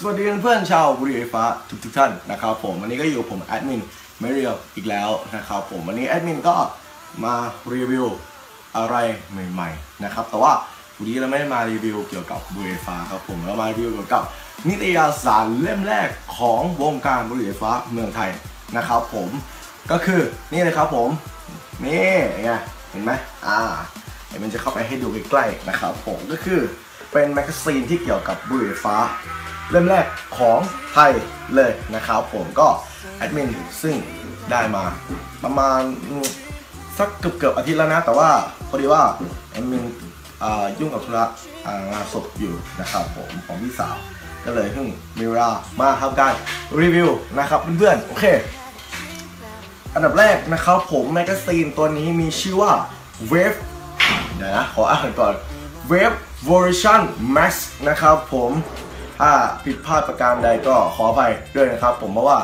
สวัสดีเพื่อนๆชาวบุรีไฟฟ้าทุกทุกๆท่านนะครับผมวันนี้ก็อยู่ผมแอดมินเมเรียลอีกแล้วนะครับผมวันนี้แอดมินก็มารีวิวอะไรใหม่ๆนะครับแต่ว่าวันนี้เราไม่ได้มารีวิวเกี่ยวกับบุรีไฟฟ้าครับผมเรามารีวิวเกี่ยวกับนิตยสารเล่มแรกของวงการบุรีไฟฟ้าเมืองไทยนะครับผมก็คือนี่เลยครับผมนี่ไงเห็นไหมอ่าเดี๋ยวมันจะเข้าไปให้ดูใกล้ๆนะครับผมก็คือเป็นแมกกาซีนที่เกี่ยวกับบุหรี่ไฟฟ้า เล่มแรกของไทยเลยนะครับผมก็แอดมินซึ่งได้มาประมาณสักเกือบเกือบอาทิตย์แล้วนะ แต่ว่าพอดีว่าแอดมินยุ่งกับธุระงานศพอยู่นะครับผมของพี่สาวก็เลยเพิ่งมีเวลามาทำการรีวิวนะครับเพื่อนๆโอเค อันดับแรกนะครับผมแมกกาซีนตัวนี้มีชื่อว่า Wave เดี๋ยวนะขออ่านก่อน Wave Version Max นะครับผม ถ้าผิดพลาดประการใดก็ขออภัยด้วยนะครับ ผมเพราะว่า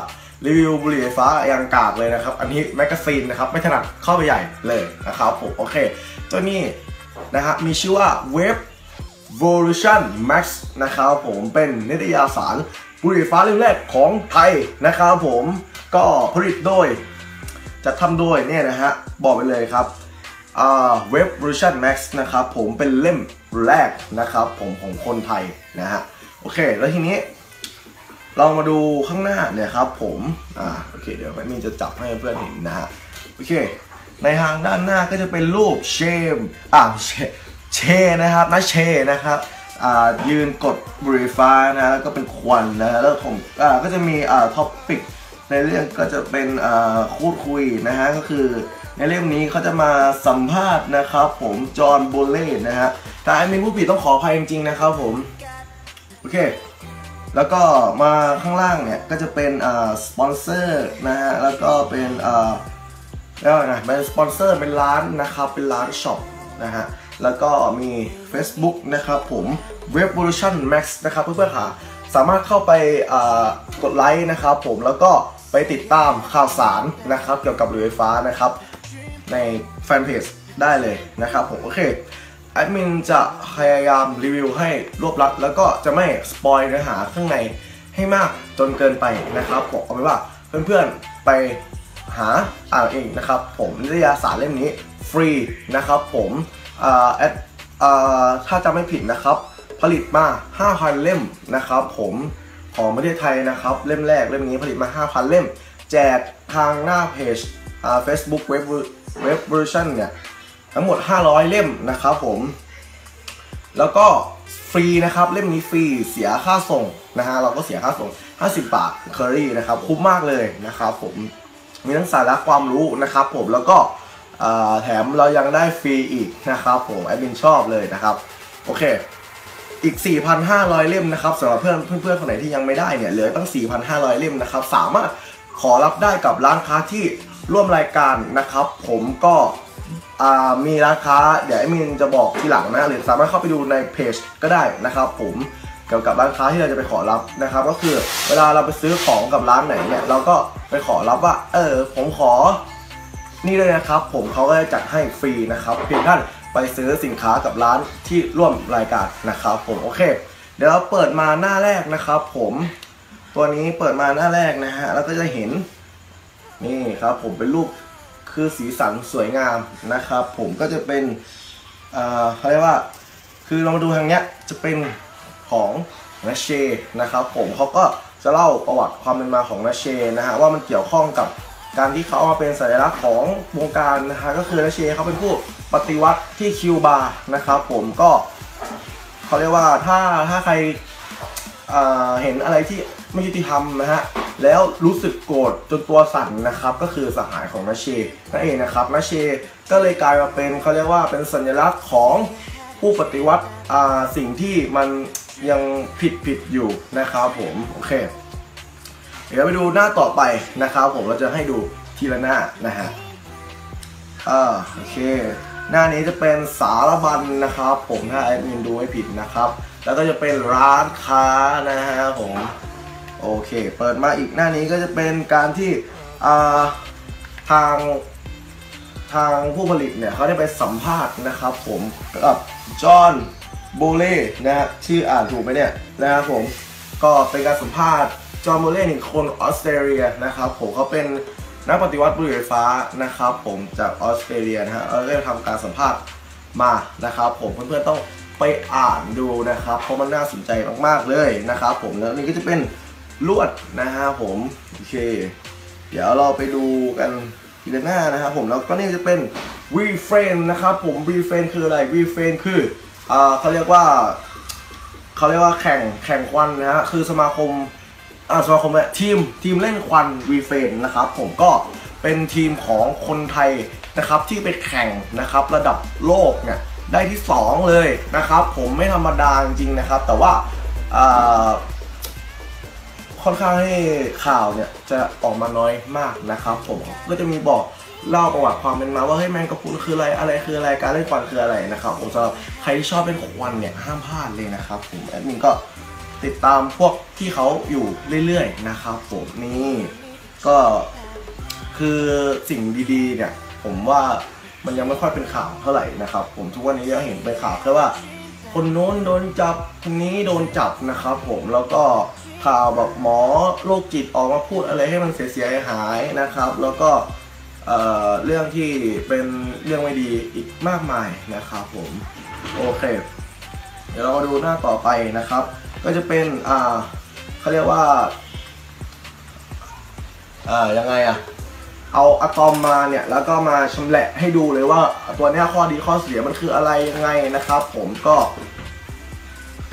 รีวิวบุหรี่ไฟฟ้ายังกากเลยนะครับ อันนี้แมกกาซีนนะครับ ไม่ถนัดเข้าไปใหญ่เลยนะครับผมโอเค ตัวนี้นะฮะมีชื่อว่า Wave Volution Max นะครับผมเป็นนิตยสารบุหรี่ไฟฟ้าเล่มแรกของไทยนะครับผมก็ผลิตโดย จะทำโดยเนี่ยนะฮะ บอกไปเลยครับอ่า Web Version Max นะครับผมเป็นเล่มแรกนะครับผมของคนไทยนะฮะ โอเค แล้วทีนี้ เรามาดูข้างหน้าเนี่ยครับ ผมอ่าโอเค เดี๋ยวแม่มีจะจับให้เพื่อนเห็นนะฮะโอเค ในทางด้านหน้าก็จะเป็นรูปเชมอ่าเชเชนะครับนะเชนะครับอ่ายืนกดบุหรี่ฟ้านะแล้วก็เป็นควันนะแล้วผมอ่าก็จะมีอ่าท็อปปิกในเรื่องก็จะเป็นอ่าพูดคุยนะฮะก็คือในเรื่องนี้เขาจะมาสัมภาษณ์นะครับผมจอห์นโบเล่นะฮะแต่อันนี้ผู้ผิดต้องขออภัยจริงๆนะครับผม โอเค แล้วก็มาข้างล่างเนี่ย ก็จะเป็นอ่าสปอนเซอร์นะฮะ แล้วก็เป็นอ่าแล้วนะเป็นสปอนเซอร์เป็นร้านนะครับ เป็นร้านช็อปนะฮะ แล้วก็มี Facebook นะครับผม Revolution Max นะครับเพื่อนๆค่ะ สามารถเข้าไปกดไลค์นะครับผมแล้วก็ไปติดตามข่าวสารนะครับ เกี่ยวกับเรือไฟฟ้านะครับ ในแฟนเพจได้เลยนะครับผม โอเค แอดมินจะพยายามรีวิวให้รวบรัด แล้วก็จะไม่สปอยเนื้อหาข้างในให้มากจนเกินไปนะครับบอกเอาไว้ว่าเพื่อนๆไปหาอ่านเองนะครับ ผมนิตยสารเล่มนี้ฟรีนะครับ ผมแอดถ้าจำไม่ผิดนะครับ ผลิตมา 5,000 เล่มนะครับ ผมของประเทศไทยนะครับ เล่มแรกเล่มนี้ผลิตมา 5,000 เล่ม แจกทางหน้าเพจอ่า Facebook Web Web Version เนี่ย ทั้งหมด 500 เล่มนะครับผม แล้วก็ฟรีนะครับ เล่มนี้ฟรีเสียค่าส่งนะฮะเราก็เสียค่าส่ง 50 บาทเคอรี่นะครับคุ้มมากเลยนะครับผมมีทั้งสาระความรู้นะครับผมแล้วก็แถมเรายังได้ฟรีอีกนะครับผมแอดมินชอบเลยนะครับโอเคอีก 4,500 เล่มนะครับสำหรับเพื่อนเพื่อนๆคนไหนที่ยังไม่ได้เนี่ยเหลือตั้ง 4,500 เล่มนะครับ สามารถขอรับได้กับร้านค้าที่ร่วมรายการนะครับ ผมก็ มีร้านค้าเดี๋ยวไอ้มินจะบอกทีหลังนะหรือสามารถเข้าไปดูในเพจก็ได้นะครับ ผมเกี่ยวกับร้านค้าที่เราจะไปขอรับนะครับ ก็คือเวลาเราไปซื้อของกับร้านไหนเนี่ยเราก็ไปขอรับว่า เออ ผมขอ นี่เลยนะครับ ผมเขาก็จะจัดให้ฟรีนะครับเพียงท่านไปซื้อสินค้ากับร้านที่ร่วมรายการนะครับ ผมโอเค เดี๋ยวเราเปิดมาหน้าแรกนะครับ ผมตัวนี้เปิดมาหน้าแรกนะฮะแล้วก็จะเห็นนี่ครับ ผมเป็นรูป คือสีสันสวยงามนะครับ ผมก็จะเป็นเอ่อเขาเรียกว่า คือเรามาดูทางเนี้ยจะเป็นของนาเชนะครับผมเขาก็จะเล่าประวัติความเป็นมาของนาเชนะฮะว่ามันเกี่ยวข้องกับการที่เขาเอามาเป็นสัญลักษณ์ของวงการนะฮะก็คือนาเชเขาเป็นผู้ปฏิวัติที่คิวบานะครับผมก็เขาเรียกว่าถ้าถ้าใครเห็นอะไรที่ไม่ยุติธรรมนะฮะ แล้วรู้สึกโกรธจนตัวสั่นนะครับก็คือสหายของนาเชนั่นเองนะครับนาเชก็เลยกลายมาเป็นเขาเรียกว่าเป็นสัญลักษณ์ของผู้ปฏิวัติอ่าสิ่งที่มันยังผิดผิดอยู่นะครับผมโอเค เดี๋ยวไปดูหน้าต่อไปนะครับผมเราจะให้ดูทีละหน้านะฮะอ่าโอเค หน้านี้จะเป็นสารบัญนะครับ ผมถ้าแอดมินดูไม่ผิดนะครับ แล้วก็จะเป็นร้านค้านะฮะผม โอเค เปิดมาอีกหน้านี้ก็จะเป็นการที่ทางทางผู้ผลิตเนี่ยเขาได้ไปสัมภาษณ์นะครับผมกับจอห์นโบเล่นะฮะชื่ออ่านถูกไหมเนี่ยนะครับผมก็เป็นการสัมภาษณ์จอห์นโมเล่นคนออสเตรเลียนะครับผมเขาเป็นนักปฏิวัติบุหรี่ไฟฟ้านะครับผมจากออสเตรเลียนะฮะเราได้ทำการสัมภาษณ์มานะครับผมเพื่อนๆต้องไปอ่านดูนะครับ เพราะมันน่าสนใจมากๆเลยนะครับผมแล้วนี่ก็จะเป็น ลวดนะฮะผมโอเค เดี๋ยวเราไปดูกันทีละหน้านะครับผมแล้วก็นี่จะเป็น reframe นะครับผม reframe คืออะไร reframe คืออ่าเขาเรียกว่าเขาเรียกว่าแข่งแข่งควันนะฮะคือสมาคมอาสมาคมเนี่ยทีมทีมเล่นควัน reframe นะครับผมก็เป็นทีมของคนไทยนะครับที่ไปแข่งนะครับระดับโลกเนี่ยได้ที่ 2 เลยนะครับ ผมไม่ธรรมดาจริงนะครับ แต่ว่า ค่อนข้างให้ข่าวเนี่ยจะออกมาน้อยมากนะครับผมก็จะมีบอกเล่าประวัติความเป็นมาว่าเฮ้ยแมงกะพรุนคืออะไรอะไรคืออะไรการเล่นควันคืออะไรนะครับผมสำหรับใครที่ชอบเล่นควันเนี่ยห้ามพลาดเลยนะครับผมแอดมินก็ติดตามพวกที่เขาอยู่เรื่อยๆนะครับผมนี่ก็คือสิ่งดีๆเนี่ยผมว่ามันยังไม่ค่อยเป็นข่าวเท่าไหร่นะครับ ผมทุกวันนี้ยังเห็นเป็นข่าวแค่ว่า คนโน้นโดนจับคนนี้โดนจับนะครับ ผมแล้วก็ ข่าวแบบหมอโรคจิตออกมาพูดอะไรให้มันเสียหายนะครับ แล้วก็เรื่องที่เป็นเรื่องไม่ดีอีกมากมายนะครับผมโอเค เดี๋ยวเรามาดูหน้าต่อไปนะครับ ก็จะเป็นอ่าเขาเรียกว่าอ่ายังไงอะเอาอะตอมมาเนี่ยแล้วก็มาชำแหละให้ดูเลยว่าตัวเนี้ยข้อดีข้อเสียมันคืออะไรยังไงนะครับ ผมก็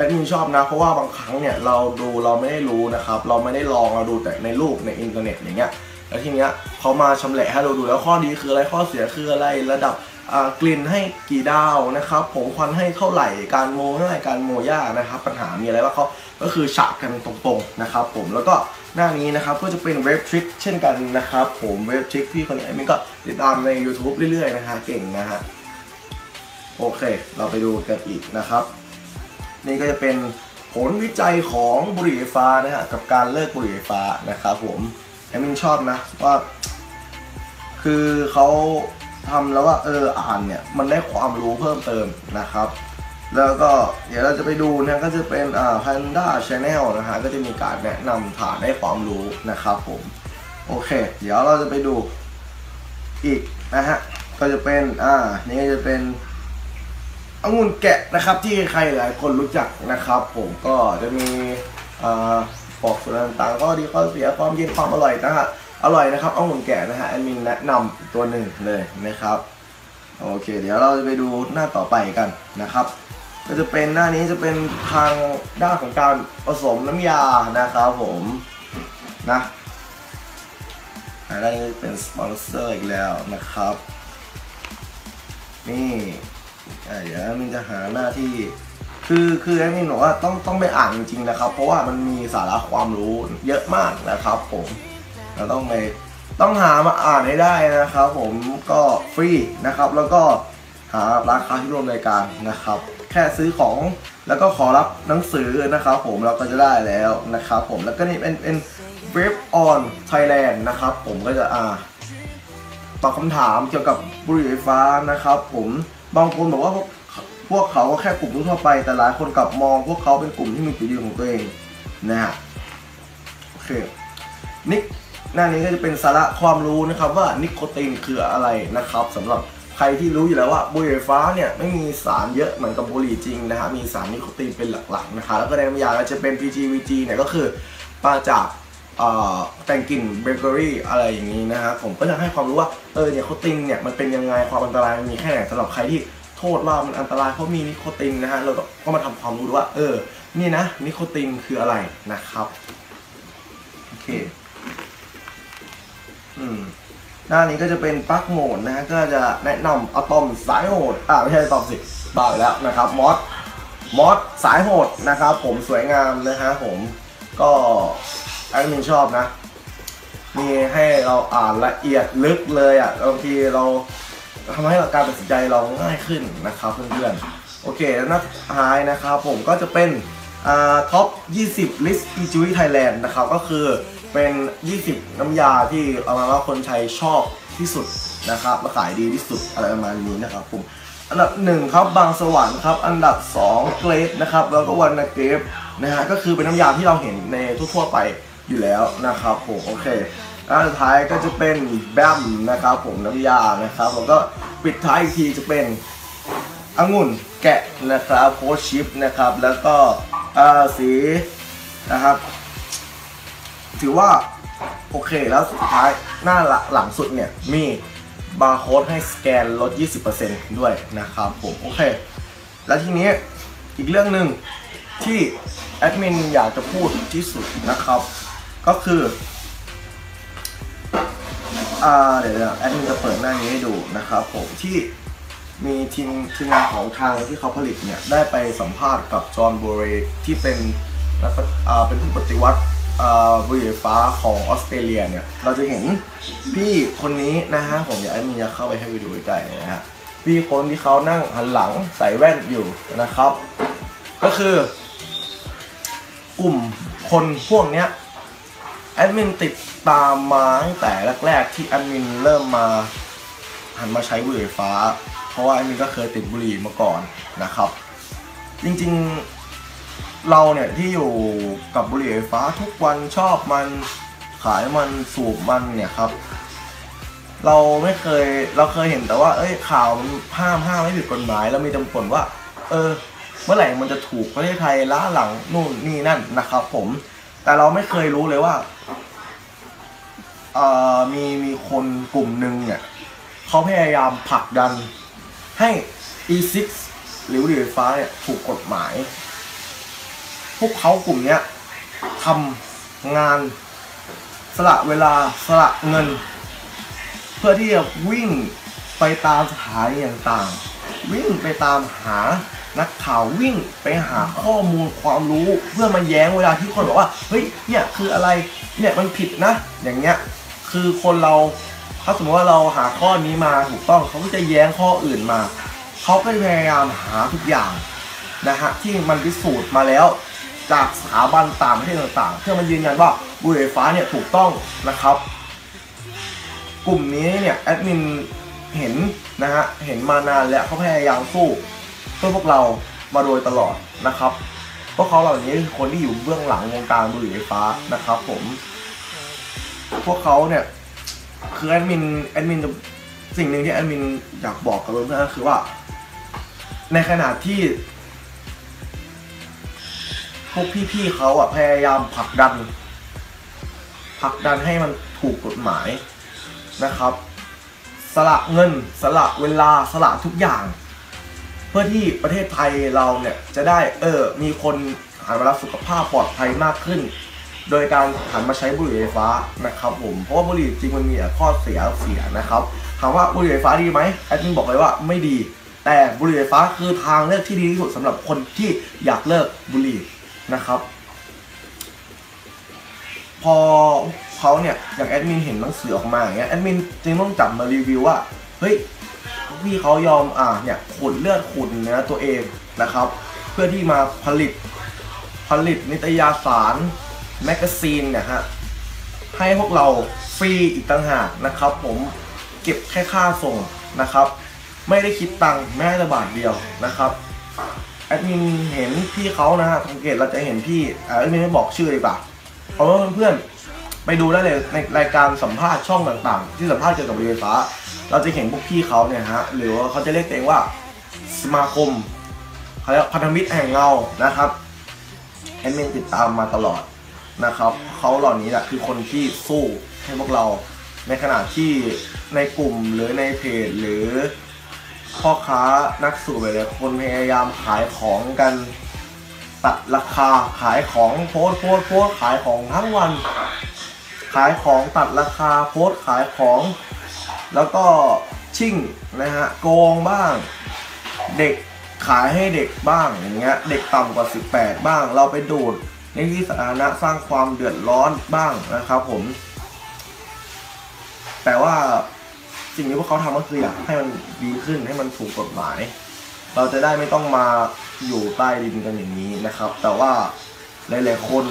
แอดมินชอบนะ เพราะว่าบางครั้งเนี่ยเราดูเราไม่ได้รู้นะครับ เราไม่ได้ลองเราดูแต่ในรูปในอินเทอร์เน็ตอย่างเงี้ยแล้วทีเนี้ยเขามาชำแหละให้เราดูแล้วข้อดีคืออะไรข้อเสียคืออะไรระดับกลิ่นให้กี่ดาวนะครับผมควันให้เท่าไหร่การโมเท่าไหร่การโมยากนะครับ ปัญหามีอะไรบ้างเขาก็คือฉะกันตรงๆนะครับ ผมแล้วก็หน้านี้นะครับก็จะเป็นเว็บทริคเช่นกันนะครับ ผมเว็บทริคพี่คนนี้มินก็ติดตามใน YouTube เรื่อยๆนะฮะเก่งนะฮะโอเค เราไปดูกันอีกนะครับ นี่ก็จะเป็นผลวิจัยของบุหรี่ไฟฟ้านะฮะกับการเลิกบุหรี่ไฟฟ้านะครับผมแอมินชอบนะว่า คือเขาทำแล้วว่าเอออ่านเนี่ยมันได้ความรู้เพิ่มเติมนะครับ แล้วก็เดี๋ยวเราจะไปดูนะก็จะเป็นอ่า Panda Channel นะฮะก็จะมีการแนะนำฐานให้ความรู้นะครับผมโอเค เดี๋ยวเราจะไปดูอีกนะฮะก็จะเป็นอ่านี่ก็จะเป็น องุ่นแกะนะครับที่ใครหลายคนรู้จักนะครับ ผมก็จะมีอบอกส่วนต่างๆ ก็ดีข้อเสียความเย็นความอร่อยนะฮะอร่อยนะครับองุ่นแกะนะฮะแอดมินแนะนำตัวหนึ่งเลยนะครับโอเค เดี๋ยวเราจะไปดูหน้าต่อไปกันนะครับ ก็จะเป็นหน้านี้จะเป็นทางด้านของการผสมน้ำยานะครับผมนะอันนี้เป็นสปอนเซอร์อีกแล้วนะครับ นี่ เดี๋ยวมินจะหาหน้าที่ คือคือแอดมินบอกว่าต้องต้องไปอ่านจริงๆนะครับ เพราะว่ามันมีสาระความรู้เยอะมากนะครับ ผมเราต้องไปต้องหามาอ่านให้ได้นะครับ ผมก็ฟรีนะครับ แล้วก็หาราคาที่รวมรายการนะครับ แค่ซื้อของแล้วก็ขอรับหนังสือนะครับ ผมเราก็จะได้แล้วนะครับ ผมแล้วก็นี่เป็นเป็นเว็บออนไทยแลนด์นะครับ ผมก็จะอ่าตอบคำถามเกี่ยวกับบุหรี่ไฟฟ้านะครับ ผม บางคนบอกว่าพวกเขาก็แค่กลุ่มทั่วไป แต่หลายคนกลับมอง พวกเขาเป็นกลุ่มที่มีจุดยืนของตัวเองนะฮะโอเคนิกหน้านี้ก็จะเป็นสาระความรู้นะครับว่านิโคตินคืออะไรนะครับสำหรับใครที่รู้อยู่แล้วว่าบุหรี่ไฟฟ้าเนี่ยไม่มีสารเยอะเหมือนกับบุหรี่จริงนะฮะมีสารนิโคตินเป็นหลักๆนะคะแล้วก็ในน้ำยาก็จะเป็น PGVG เนี่ยก็คือมาจาก แต่งกลิ่นเบเกอรี่อะไรอย่างนี้นะฮะผมก็จะให้ความรู้ว่าเออเนี่ยโคตินเนี่ยมันเป็นยังไงความอันตรายมันมีแค่ไหนสำหรับใครที่โทษว่ามันอันตรายเพราะมีนิโคตินนะฮะเราก็มาทำความรู้ดูว่า เออ นี่นะนิโคตินคืออะไรนะครับโอเคอืมหน้านี้ก็จะเป็นปลั๊กโหมดนะฮะก็จะแนะนำอะตอมสายโหดอ่าไม่ใช่อะตอมสิบ้าไปแล้วนะครับมอสมอสสายโหดนะครับ ผมสวยงามนะฮะผมก็ แอดมินชอบนะ มีให้เราอ่านละเอียดลึกเลยอะบางทีเราทำให้การตัดสินใจเราง่ายขึ้นนะครับเพื่อนๆ โอเคแล้วน้าท้ายนะครับผมก็จะเป็นอ่าท็อป 20 list e j u i Thailand นะครับ ก็คือเป็น 20 น้ำยาที่เอามาว่าคนไทยชอบที่สุดนะครับและขายดีที่สุดอะไรประมาณนี้นะครับผมอันดับ 1 ครับบางสวรรค์ครับ อันดับ 2 เกรดนะครับ แล้วก็วันนาเกรฟนะฮะก็คือเป็นน้ำยาที่เราเห็นในทั่วๆไป อยู่แล้วนะครับผมโอเคแล้วสุดท้ายก็จะเป็นแบมนะครับผมน้ำยานะครับแล้วก็ปิดท้ายอีกทีจะเป็นองุ่นแกะนะครับโคชิปนะครับแล้วก็สีนะครับ ถือว่าโอเคแล้วสุดท้ายหน้าหลังสุดเนี่ยมีบาร์โค้ดให้สแกนลด 20%ด้วยนะครับผมโอเค แล้วทีนี้อีกเรื่องหนึ่งที่แอดมินอยากจะพูดที่สุดนะครับ ก็คืออ่าเดี๋ยวแอดมินจะเปิดหน้านี้ให้ดูนะครับผมที่มีทีมทีมงานของทางที่เขาผลิตเนี่ย ได้ไปสัมภาษณ์กับจอห์นบูเรที่เป็นนักปฏิอ่าเป็นผู้ปฏิวัติบุหรี่ไฟฟ้าของออสเตรเลียเนี่ย เราจะเห็นพี่คนนี้นะฮะผมอยากให้มีเข้าไปให้ไปดูใกล้นะฮะพี่คนที่เขานั่งหันหลังใส่แว่นอยู่นะครับ ก็คือกลุ่มคนพวกเนี้ย แอดมินติดตามมาตั้งแต่แรกๆที่แอดมินเริ่มมาหันมาใช้บุหรี่ไฟฟ้า เพราะว่าแอดมินก็เคยติดบุหรี่มาก่อนนะครับ จริงๆเราเนี่ยที่อยู่กับบุหรี่ไฟฟ้าทุกวันชอบมันขายมันสูบมันเนี่ยครับ เราไม่เคยเราเคยเห็นแต่ว่า เอ้ยข่าวมันห้ามห้ามไม่ผิดกฎหมาย แล้วมีจำผลว่า เออ เมื่อไหร่มันจะถูกประเทศไทยล้าหลังนู่นนี่นั่นนะครับ ผม แต่เราไม่เคยรู้เลยว่าเอ่อมีมีคนกลุ่มหนึ่งเนี่ยเขาพยายามผลักดันให้ E6 หรือบุหรี่ไฟฟ้าเนี่ยถูกกฎหมาย พวกเขากลุ่มเนี้ยทำงานสละเวลาสละเงิน เพื่อที่จะวิ่งไปตามสถานีต่างๆวิ่งไปตามหา นักข่าววิ่งไปหาข้อมูลความรู้เพื่อมาแย้งเวลาที่คนบอกว่าเฮ้ยเนี่ยคืออะไรเนี่ยมันผิดนะ อย่างเงี้ยคือคนเราถ้าสมมติว่าเราหาข้อนี้มาถูกต้องเขาก็จะแย้งข้ออื่นมาเขาก็พยายามหาทุกอย่างนะฮะที่มันพิสูจน์มาแล้ว จากสถาบันต่างประเทศต่างๆ เพื่อมายืนยันว่าบุหรี่ไฟฟ้าเนี่ยถูกต้องนะครับ กลุ่มนี้เนี่ยแอดมินเห็นนะฮะเห็นมานานแล้วเขาพยายามสู้ เพื่อพวกเรามาโดยตลอดนะครับพวกเขาเหล่านี้คือคนที่อยู่เบื้องหลังวงการบุหรี่ไฟฟ้านะครับ ผม พวกเขาเนี่ยคือแอดมินแอดมินสิ่งหนึ่งที่แอดมินอยากบอกกับเพื่อนๆก็คือว่า ในขณะที่พวกพี่ๆเขาอะพยายามผลักดันผลักดันให้มันถูกกฎหมายนะครับ สละเงิน สละเวลาสละทุกอย่าง เพื่อที่ประเทศไทยเราเนี่ยจะได้เออมีคนหันมารักสุขภาพปลอดภัยมากขึ้น โดยการหันมาใช้บุหรี่ไฟฟ้านะครับผมเพราะว่าบุหรี่จริงมันมีข้อเสียเสียนะครับถามว่าบุหรี่ไฟฟ้าดีไหมแอดมินบอกเลยว่าไม่ดี แต่บุหรี่ไฟฟ้าคือทางเลือกที่ดีที่สุดสำหรับคนที่อยากเลิกบุหรี่นะครับ พอเขาเนี่ยอย่างแอดมินเห็นหนังสือออกมาอย่างเงี้ยแอดมินจึงต้องจับมารีวิวว่าเฮ้ย พี่เขายอมอ่าเนี่ยขุดเลือดขุดเนื้อตัวเองนะครับ เพื่อที่มาผลิตผลิตนิตยสารแมกกาซีนเนี่ยฮะให้พวกเราฟรีอีกต่างหากนะครับ ผมเก็บแค่ค่าส่งนะครับ ไม่ได้คิดตังค์แม้แต่บาทเดียวนะครับแอดมินเห็นพี่เขานะฮะสังเกตเราจะเห็นพี่แอดมินไม่บอกชื่อเลยป่ะเพราะว่าเพื่อนๆไปดูได้เลยในรายการสัมภาษณ์ช่องต่างๆ ที่สัมภาษณ์เกี่ยวกับรถไฟฟ้า เราจะเห็นพวกพี่เขาเนี่ยฮะหรือว่าเขาจะเรียกตัวเองว่าสมาคมเขาเรียกพันธมิตรแห่งเงานะครับแอดมินติดตามมาตลอดนะครับเขาเหล่านี้แหละคือคนที่สู้ให้พวกเราในขณะที่ในกลุ่มหรือในเพจหรือพ่อค้านักสูบหลายคนพยายามขายของกันตัดราคาขายของโพสต์โพสโพสขายของทั้งวัน ขายของตัดราคาโพส์ขายของ แล้วก็ชิ่งนะฮะโกงบ้าง เด็กขายให้เด็กบ้างอย่างเงี้ยเด็กต่ำกว่า 18 บ้าง เราไปดูดในที่สาธารณะสร้างความเดือดร้อนบ้างนะครับผม แต่ว่าสิ่งที่พวกเขาทำก็คืออยากให้มันดีขึ้นให้มันถูกกฎหมาย เราจะได้ไม่ต้องมาอยู่ใต้ดินกันอย่างนี้นะครับ แต่ว่าหลาย ๆ คน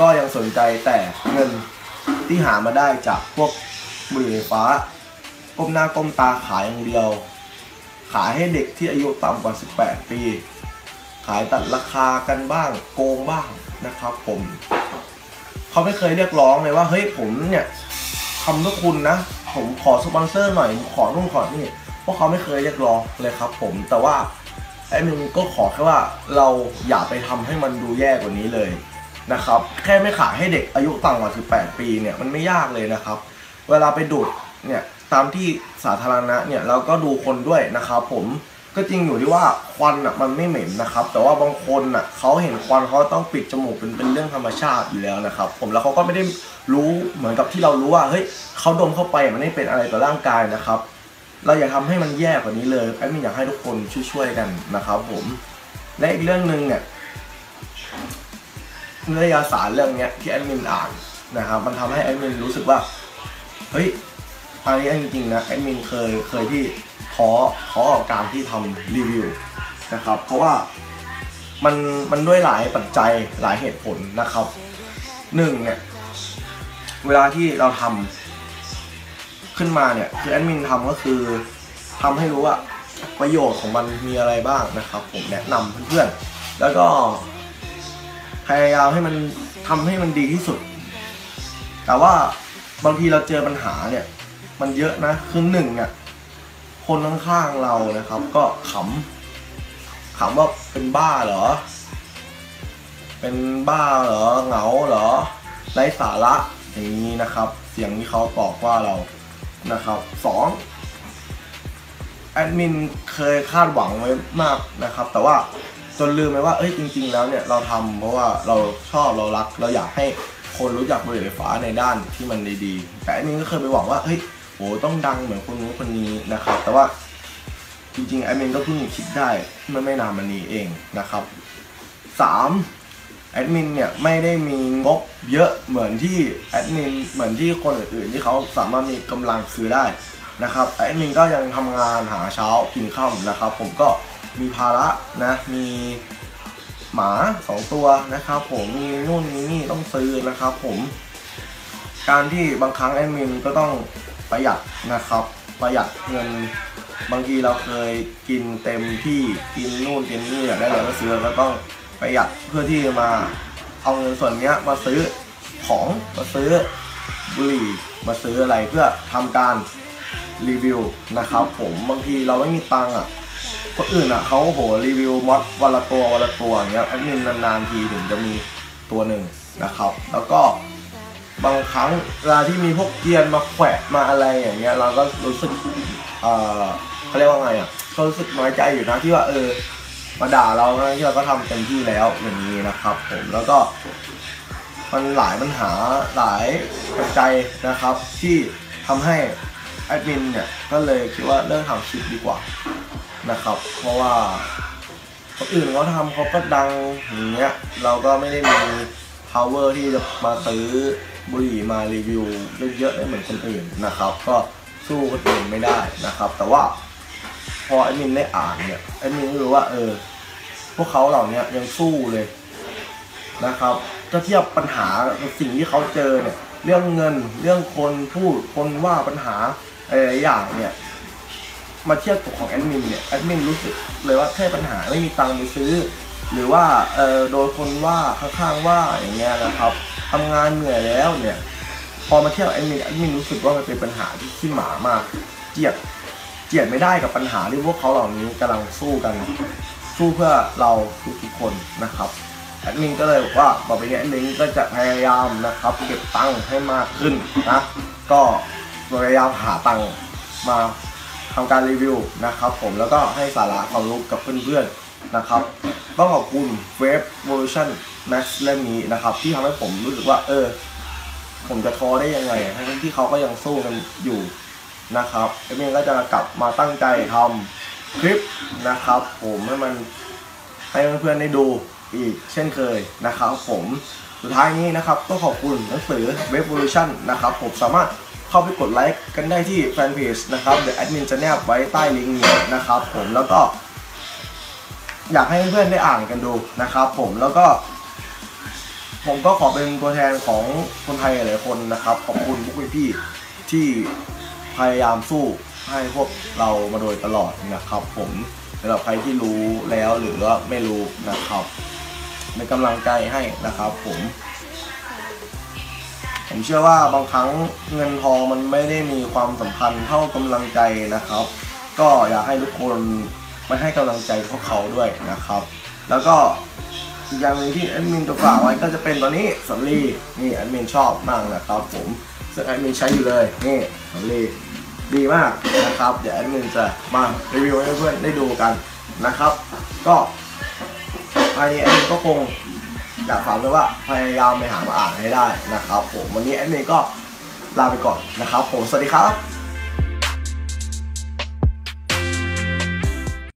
ก็ยังสนใจแต่เงินที่หามาได้จากพวก บุหรี่ไฟฟ้า ก้มหน้าก้มตาขายอย่างเดียว ขายให้เด็กที่อายุต่ำกว่า 18 ปี ขายตัดราคากันบ้างโกงบ้างนะครับผมเขาไม่เคยเรียกร้องเลยว่าเฮ้ยผมเนี่ยทำเพื่อคุณนะ ผมขอสปอนเซอร์หน่อยขอนู่นขอนี่พวกเขาไม่เคยเรียกร้องเลยครับ ผมแต่ว่าไอ้มึงก็ขอแค่ว่าเราอย่าไปทำให้มันดูแย่กว่านี้เลยนะครับ แค่ไม่ขายให้เด็กอายุต่ำกว่า 18 ปีเนี่ยมันไม่ยากเลยนะครับ เวลาไปดูดเนี่ยตามที่สาธารณะเนี่ยเราก็ดูคนด้วยนะครับผมก็จริงอยู่ที่ว่าควันอะมันไม่เหม็นนะครับ แต่ว่าบางคนอะเขาเห็นควันเขาต้องปิดจมูกเป็นเป็นเรื่องธรรมชาติอยู่แล้วนะครับ ผมแล้วเขาก็ไม่ได้รู้เหมือนกับที่เรารู้ว่าเฮ้ยเขาดมเข้าไปมันไม่เป็นอะไรต่อร่างกายนะครับ เราอย่าทำให้มันแย่กว่านี้เลยแอดมินอยากให้ทุกคนช่วยๆกันนะครับ ผมและอีกเรื่องหนึ่งเนี่ยนิตยสารเรื่องเนี้ยที่แอดมินอ่านนะครับ มันทำให้แอดมินรู้สึกว่า เฮ้ยอันนี้จริงๆนะแอดมินเคยเคยที่ท้อท้อกับการที่ทำรีวิวนะครับ เพราะว่ามันมันด้วยหลายปัจจัยหลายเหตุผลนะครับหนึ่งเนี่ยเวลาที่เราทำขึ้นมาเนี่ยคือแอดมินทำก็คือทำให้รู้ว่าประโยชน์ของมันมีอะไรบ้างนะครับ ผมแนะนำเพื่อนๆแล้วก็พยายามให้มันทำให้มันดีที่สุด แต่ว่า บางทีเราเจอปัญหาเนี่ย มันเยอะนะคือหนึ่งเนี่ยคนข้างๆเรานะครับ ก็ขำขำว่าเป็นบ้าเหรอ เป็นบ้าเหรอเหงาเหรอไร้สาระอย่างนี้นะครับ เสียงที่เขาบอกว่าเรานะครับสองแอดมินเคยคาดหวังไว้มากนะครับ แต่ว่าจนลืมไปว่าเอ้ยจริง ๆ แล้วเนี่ยเราทำเพราะว่าเราชอบเรารัก เราอยากให้ คนรู้จักบุหรี่ไฟฟ้าในด้านที่มันดีๆ แต่แอดมินก็เคยไปหวังว่าเฮ้ยโหต้องดังเหมือนคนนู้นคนนี้นะครับ แต่ว่าจริงๆแอดมินก็เพิ่งคิดได้เมื่อไม่นานมานี้เองนะครับสามแอดมินเนี่ยไม่ได้มีงบเยอะเหมือนที่แอดมินเหมือนที่คนอื่นๆที่เขาสามารถมีกำลังซื้อได้นะครับแอดมินก็ยังทำงานหาเช้ากินข้าวนะครับ ผมก็มีภาระนะมี หมาสองตัวนะครับผมมีนู่นมีนี่ต้องซื้อนะครับผมการที่บางครั้งแอดมินก็ต้องประหยัดนะครับ ประหยัดเงินบางทีเราเคยกินเต็มที่กินนู่นกินนี่อยากได้อะไรก็ซื้อแล้วก็ต้องประหยัดเพื่อที่มาเอาเงินส่วนนี้มาซื้อของมาซื้อบุหรี่มาซื้ออะไรเพื่อทำการรีวิวนะครับผมบางทีเราไม่มีตังค์อะ คนอื่นอะเขาโหรีวิวมอดวันละตัววันละตัวอย่างเงี้ยแอดมินนานๆทีถึงจะมีตัวหนึ่งนะครับ แล้วก็บางครั้งเวลาที่มีพวกเกียนมาแขวะมาอะไรอย่างเงี้ยเราก็รู้สึกเออเขาเรียกว่าไงอะก็รู้สึกน้อยใจอยู่นะที่ว่าเออมาด่าเรานะที่เราก็ทำเต็มที่แล้วอย่างนี้นะครับ ผมแล้วก็มันหลายปัญหาหลายปัจจัยนะครับ ที่ทำให้แอดมินเนี่ยก็เลยคิดว่าเลิกทำคลิปดีกว่า นะครับ เพราะว่าคนอื่นเขาทำเขาก็ดังอย่างเงี้ยเราก็ไม่ได้มี power ที่จะมาซื้อบุหรี่มารีวิวเยอะๆได้เหมือนคนอื่นนะครับ ก็สู้คนอื่นไม่ได้นะครับ แต่ว่าพอแอดมินได้อ่านเนี่ยแอดมินรู้ว่าเออ พวกเขาเหล่านี้ยังสู้เลยนะครับถ้าเทียบปัญหาสิ่งที่เขาเจอเนี่ยเรื่องเงินเรื่องคนพูดคนว่าปัญหาอะไรอย่างเนี่ย มาเทียบกับของแอดมินเนี่ยแอดมินรู้สึกเลยว่าแค่ปัญหาไม่มีตังค์ไปซื้อ หรือว่าเออโดนคนว่าข้างๆว่าอย่างเงี้ยนะครับทำงานเหนื่อยแล้วเนี่ยพอมาเที่ยวแอดมินแอดมินรู้สึกว่ามันเป็นปัญหาที่ขี้หมามาก เจียดเจียดไม่ได้กับปัญหาที่พวกเขาเหล่านี้กำลังสู้กัน สู้เพื่อเราทุกๆคนนะครับแอดมินก็เลยบอกว่าต่อไปนี้แอดมินก็จะพยายามนะครับ เก็บตังค์ให้มากขึ้นนะก็พยายามหาตังค์มา ทำการรีวิวนะครับผมแล้วก็ให้สาระความรู้กับเพื่อนๆนะครับ ต้องขอบคุณเวฟ Evolution Max เล่มนี้นะครับ ที่ทำให้ผมรู้สึกว่า เออ ผมจะท้อได้ยังไงทั้งที่เขาก็ยังสู้กันอยู่นะครับเอเมนก็จะกลับมาตั้งใจทำคลิปนะครับ ผมให้มันให้เพื่อนๆได้ดูอีกเช่นเคยนะครับผมสุดท้ายนี้นะครับต้องขอบคุณหนังสือ Revolution นะครับผมสามารถ เข้าไปกดไลค์กันได้ที่แฟนเพจนะครับเดี๋ยวแอดมินจะแนบไว้ใต้ลิงก์นี้นะครับผมแล้วก็อยากให้เพื่อนๆได้อ่านกันดูนะครับผมแล้วก็ ผมก็ขอเป็นตัวแทนของคนไทยหลายคนนะครับขอบคุณพวกพี่ๆที่พยายามสู้ให้พวกเรามาโดยตลอดนะครับ ผมสำหรับใครที่รู้แล้วหรือว่าไม่รู้นะครับเป็นกำลังใจให้นะครับ ผม ผมเชื่อว่าบางครั้งเงินทองมันไม่ได้มีความสำคัญเท่ากำลังใจนะครับ ก็อยากให้ทุกคนมาให้กำลังใจพวกเขาด้วยนะครับ แล้วก็อีกอย่างหนึ่งที่แอดมินจะฝากไว้ก็จะเป็นตอนนี้สำลีนี่แอดมินชอบมากนะครับผมซึ่งแอดมินใช้อยู่เลยนี่สำลีดีมากนะครับ เดี๋ยวแอดมินจะมารีวิวให้เพื่อนได้ดูกันนะครับ ก็ภายในแอดมินก็คง อยากฝากไว้ว่าพยายามไปหามาอ่านให้ได้นะครับผมวันนี้แอดมินก็ลาไปก่อนนะครับผมสวัสดีครับ